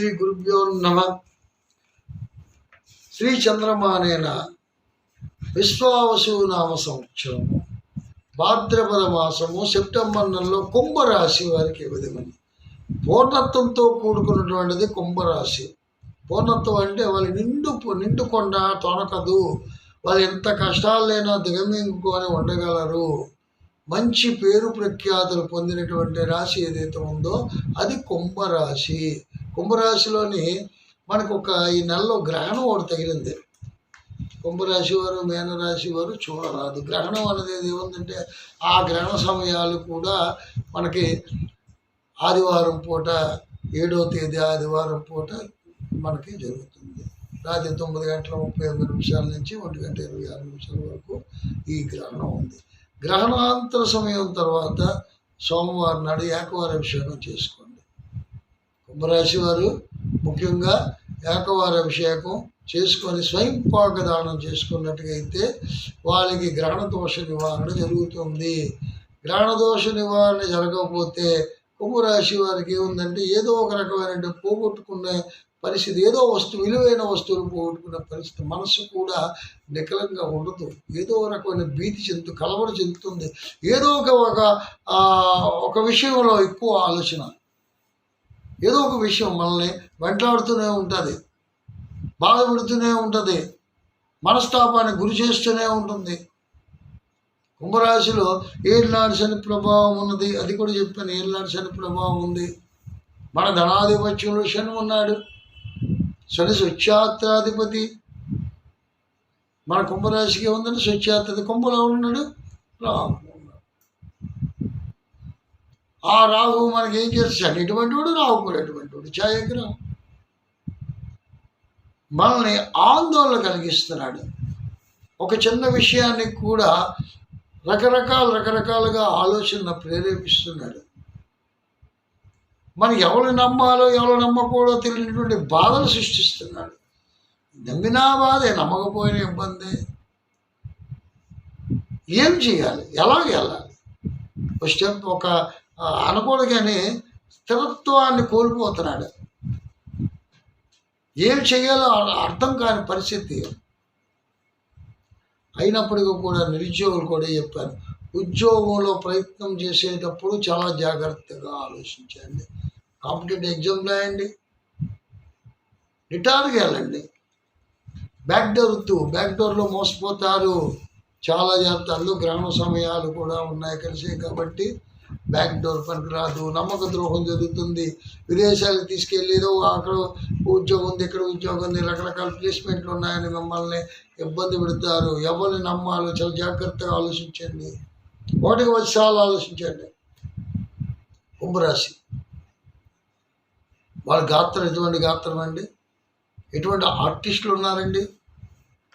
శ్రీ గురుభ్యో నమ. శ్రీ చంద్రమానేన విశ్వావసు నామ సంవత్సరము. భాద్రపద మాసము సెప్టెంబర్ నెలలో కుంభరాశి వారికి విధమని. పూర్ణత్వంతో కూడుకున్నటువంటిది కుంభరాశి. పూర్ణత్వం అంటే వాళ్ళు నిండు నిండుకొండ తొనకదు. వాళ్ళు ఎంత కష్టాలైనా దిగమింగుకొని ఉండగలరు. మంచి పేరు ప్రఖ్యాతులు పొందినటువంటి రాశి ఏదైతే ఉందో అది కుంభరాశి. కుంభరాశిలోని మనకు ఒక ఈ నెలలో గ్రహణం ఒకటి తగిలింది. కుంభరాశి వారు మీనరాశి వారు చూడరాదు. గ్రహణం అనేది ఏముందంటే ఆ గ్రహణ సమయాలు కూడా మనకి ఆదివారం పూట ఏడో తేదీ ఆదివారం పూట మనకి జరుగుతుంది. రాత్రి తొమ్మిది గంటల ముప్పై ఎనిమిది నిమిషాల నుంచి ఒంటి గంట ఇరవై ఆరు నిమిషాల వరకు ఈ గ్రహణం ఉంది. గ్రహణాంతర సమయం తర్వాత సోమవారం నాడు ఏకవార అభిషేకం చేసుకోండి కుంభరాశి వారు ముఖ్యంగా ఏకవార అభిషేకం చేసుకొని స్వయంపాక దానం చేసుకున్నట్టుగా అయితే వాళ్ళకి గ్రహణ దోష నివారణ జరుగుతుంది. గ్రహణ దోష నివారణ జరగకపోతే కుంభరాశి వారికి ఏముందంటే ఏదో ఒక రకమైన పోగొట్టుకునే పరిస్థితి ఏదో వస్తువు విలువైన వస్తువులు పోగొట్టుకునే పరిస్థితి మనసు కూడా నికలంగా ఉండదు. ఏదో ఒక రకమైన భీతి చెందుతూ కలవర చెందుతుంది. ఏదో ఒక ఒక ఒక విషయంలో ఎక్కువ ఆలోచన. ఏదో ఒక విషయం మనల్ని వెంటాడుతూనే ఉంటుంది. బాధపడుతూనే ఉంటుంది. మనస్తాపాన్ని గురి చేస్తూనే ఉంటుంది. కుంభరాశిలో ఏళ్ళనాడు శని ప్రభావం ఉన్నది. అది కూడా చెప్పాను ఏళ్ళనాడు శని ప్రభావం ఉంది. మన ధనాధిపత్యంలో శని ఉన్నాడు. శని స్వచ్ఛాత్రాధిపతి. మన కుంభరాశికి ఉందని స్వచ్ఛాత్రది కుంభలో ఉన్నాడు రాము ఆ రాహు మనకి ఏం చేస్తాడు? శని ఎటువంటి వాడు? రాహు కూడా ఎటువంటి వాడు? ఛాయాగ్రహం. మనల్ని ఆందోళన కలిగిస్తున్నాడు. ఒక చిన్న విషయాన్ని కూడా రకరకాల రకరకాలుగా ఆలోచన ప్రేరేపిస్తున్నాడు. మనం ఎవరు నమ్మాలో ఎవరు నమ్మకూడదో తెలియనటువంటి బాధలు సృష్టిస్తున్నాడు. నమ్మినా బాధే నమ్మకపోయిన ఇబ్బంది. ఏం చేయాలి? ఎలా వెళ్ళాలి ఒక స్టెప్ ఒక అనకూడదు కానీ స్థిరత్వాన్ని కోల్పోతున్నాడు. ఏం చేయాలో అర్థం కాని పరిస్థితి. అయినప్పటికీ కూడా నిరుద్యోగులు కూడా చెప్పారు ఉద్యోగంలో ప్రయత్నం చేసేటప్పుడు చాలా జాగ్రత్తగా ఆలోచించండి. కాంపిటేటివ్ ఎగ్జామ్ రాయండి. రిటైర్కి వెళ్ళండి. బ్యాక్ డోర్ వద్దు. బ్యాక్ డోర్లో మోసపోతారు. చాలా జాగ్రత్తలు. గ్రహణ సమయాలు కూడా ఉన్నాయి కలిసి కాబట్టి బ్యాక్ డోర్ పనికి రాదు. నమ్మక ద్రోహం జరుగుతుంది. విదేశాలకు తీసుకెళ్ళి ఏదో అక్కడ ఉద్యోగం ఉంది ఇక్కడ ఉద్యోగం ఉంది రకరకాల ప్లేస్మెంట్లు ఉన్నాయని మిమ్మల్ని ఇబ్బంది పెడతారు. ఎవరిని నమ్మాలో చాలా జాగ్రత్తగా ఆలోచించండి. ఒకటికి వచ్చి చాలా ఆలోచించండి. కుంభరాశి. వాళ్ళ గాత్రం ఎటువంటి గాత్రం అండి? ఎటువంటి ఆర్టిస్టులు ఉన్నారండి?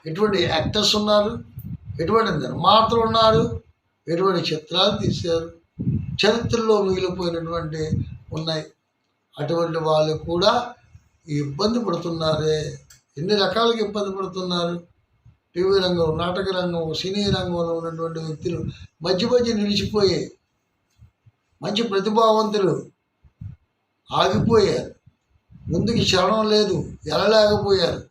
ఎటువంటి యాక్టర్స్ ఉన్నారు? ఎటువంటి నిర్మాతలు ఉన్నారు? ఎటువంటి చిత్రాలు తీశారు? చరిత్రలో మిగిలిపోయినటువంటి ఉన్నాయి. అటువంటి వాళ్ళు కూడా ఇబ్బంది పడుతున్నారే. ఎన్ని రకాలుగా ఇబ్బంది పడుతున్నారు? టీవీ రంగం నాటక రంగం సినీ రంగంలో ఉన్నటువంటి వ్యక్తులు మధ్య మధ్య నిలిచిపోయి మంచి ప్రతిభావంతులు ఆగిపోయారు. ముందుకి శరణం లేదు ఎలలేకపోయారు.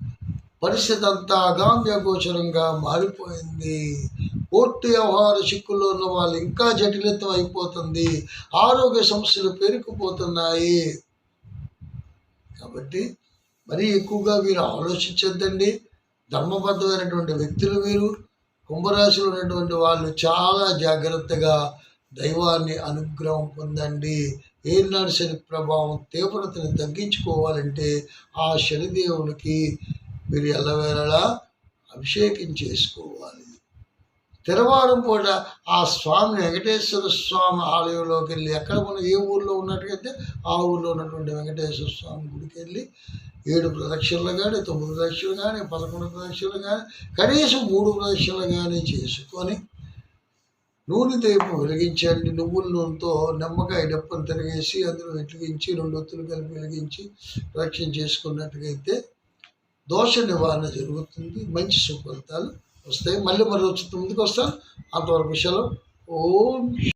పరిస్థితి అంతా అగామ్య గోచరంగా మారిపోయింది. కోర్టు వ్యవహార చిక్కుల్లో ఉన్న వాళ్ళు ఇంకా జటిలితం అయిపోతుంది. ఆరోగ్య సమస్యలు పెరిగిపోతున్నాయి. కాబట్టి మరీ ఎక్కువగా మీరు ఆలోచించొద్దండి. ధర్మబద్ధమైనటువంటి వ్యక్తులు మీరు. కుంభరాశిలో ఉన్నటువంటి వాళ్ళు చాలా జాగ్రత్తగా దైవాన్ని అనుగ్రహం పొందండి. ఏనాడు శని ప్రభావం తీవ్రతను తగ్గించుకోవాలంటే ఆ శనిదేవునికి మీరు ఎల్లవేళలా అభిషేకం చేసుకోవాలి. తెరవారం పూట ఆ స్వామి వెంకటేశ్వర స్వామి ఆలయంలోకి వెళ్ళి ఎక్కడ ఉన్న ఏ ఊర్లో ఉన్నట్టుగైతే ఆ ఊర్లో ఉన్నటువంటి వెంకటేశ్వర స్వామి గుడికి వెళ్ళి ఏడు ప్రదక్షిణలు కానీ తొమ్మిది ప్రదక్షిణలు కానీ పదకొండు ప్రదక్షిణలు కానీ కనీసం మూడు ప్రదక్షిణలు కానీ చేసుకొని నూనె దీపం వెలిగించండి. నువ్వుల నూనెతో నిమ్మకాయ డప్పను తిరిగేసి అందులో వెలిగించి రెండు ఒత్తులు కలిపి వెలిగించి రక్షణ చేసుకున్నట్టుగైతే దోష నివారణ జరుగుతుంది. మంచి సుఫలితాలు వస్తాయి మళ్ళీ మరి వచ్చి ముందుకు వస్తాను అంతవరకు విషయాలు. ఓం